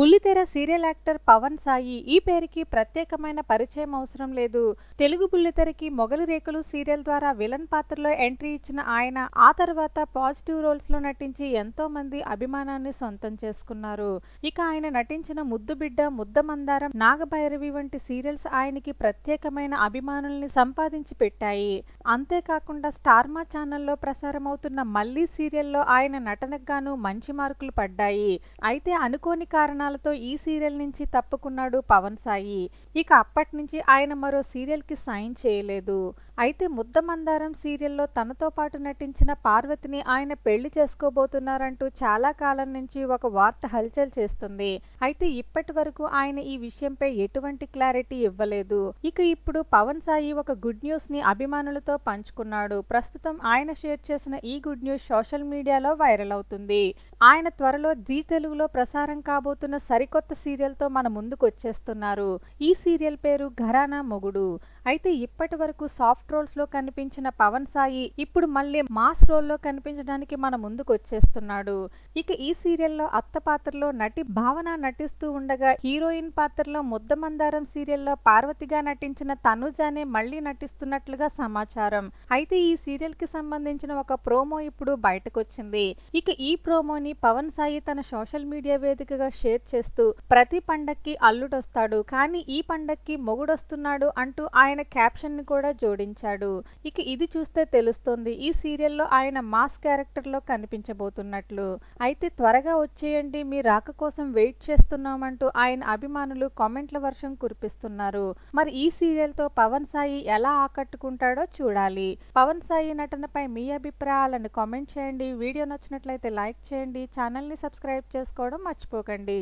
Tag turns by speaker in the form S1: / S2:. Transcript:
S1: బుల్లితెర serial actor Pawan Sai ఈ పేరుకి ప్రత్యేకమైన పరిచయం అవసరం లేదు. తెలుగు బుల్లితెరకి మొగలి రేకులు సీరియల్ ద్వారా విలన్ పాత్రలో ఎంట్రీ ఇచ్చిన ఆయన ఆ తర్వాత పాజిటివ్ రోల్స్లో నటించి ఎంతో మంది అభిమానాన్ని సొంతం చేసుకున్నారు. ఇక ఆయన నటించిన ముద్దు బిడ్డ ముద్ద మందారం నాగభైరవి వంటి సీరియల్స్ ఆయనకి ప్రత్యేకమైన అభిమానుల్ని సంపాదించి పెట్టాయి. అంతేకాకుండా స్టార్మా ఛానల్లో ప్రసారమవుతున్న మళ్ళీ సీరియల్లో ఆయన నటనకు గాను మంచి మార్కులు పడ్డాయి. అయితే అనుకోని కారణాలతో ఈ సీరియల్ నుంచి తప్పుకున్నాడు పవన్ సాయి. ఇక అప్పటి నుంచి ఆయన మరో సీరియల్కి సైన్ చేయలేదు. అయితే ముద్ద మందారం సీరియల్లో తనతో పాటు నటించిన పార్వతిని ఆయన పెళ్ళి చేసుకోబోతున్నారంటూ చాలా కాలం నుంచి ఒక వార్త హల్చల్ చేస్తుంది. అయితే ఇప్పటి వరకు ఆయన ఈ విషయంపై ఎటువంటి క్లారిటీ ఇవ్వలేదు. ఇక ఇప్పుడు పవన్ సాయి ఒక గుడ్ న్యూస్ని అభిమానులతో పంచుకున్నాడు. ప్రస్తుతం ఆయన షేర్ చేసిన ఈ గుడ్ న్యూస్ సోషల్ మీడియాలో వైరల్ అవుతుంది. ఆయన త్వరలో జీ తెలుగులో ప్రసారం కాబోతున్న సరికొత్త సీరియల్తో మన ముందుకు వచ్చేస్తున్నారు ఈ సీరియల్ పేరు ఘరానా మొగుడు. అయితే ఇప్పటి వరకు సాఫ్ట్ రోల్స్లో కనిపించిన పవన్ సాయి ఇప్పుడు మళ్ళీ మాస్ రోల్లో కనిపించడానికి మన ముందుకు వచ్చేస్తున్నాడు ఇక ఈ సీరియల్లో అత్త పాత్రలో నటి భావన నటిస్తూ ఉండగా హీరోయిన్ పాత్రలో ముద్దమందారం సీరియల్లో పార్వతిగా నటించిన తనుజానే మళ్ళీ నటిస్తున్నట్లుగా సమాచారం. అయితే ఈ సీరియల్కి సంబంధించిన ఒక ప్రోమో ఇప్పుడు బయటకొచ్చింది. ఇక ఈ ప్రోమోని పవన్ సాయి తన సోషల్ మీడియా వేదికగా షేర్ చేస్తూ ప్రతి పండక్కి అల్లుడొస్తాడు. కానీ ఈ పండక్కి మొగుడొస్తున్నాడు అంటూ ఆయన క్యాప్షన్ని కూడా జోడించాడు. ఇక ఇది చూస్తే తెలుస్తోంది. ఈ సీరియల్లో ఆయన మాస్ క్యారెక్టర్లో కనిపించబోతున్నట్లు. అయితే త్వరగా వచ్చేయండి. మీ రాక కోసం వెయిట్ చేస్తున్నామంటూ ఆయన అభిమానులు కామెంట్ల వర్షం కురిపిస్తున్నారు. మరి ఈ సీరియల్తో పవన్ సాయి ఎలా ఆకట్టుకుంటాడో చూడాలి. పవన్ సాయి నటనపై మీ అభిప్రాయాలను కామెంట్ చేయండి. వీడియో నచ్చినట్లయితే లైక్ చేయండి. ఛానల్ని సబ్స్క్రైబ్ చేసుకోవడం మర్చిపోకండి.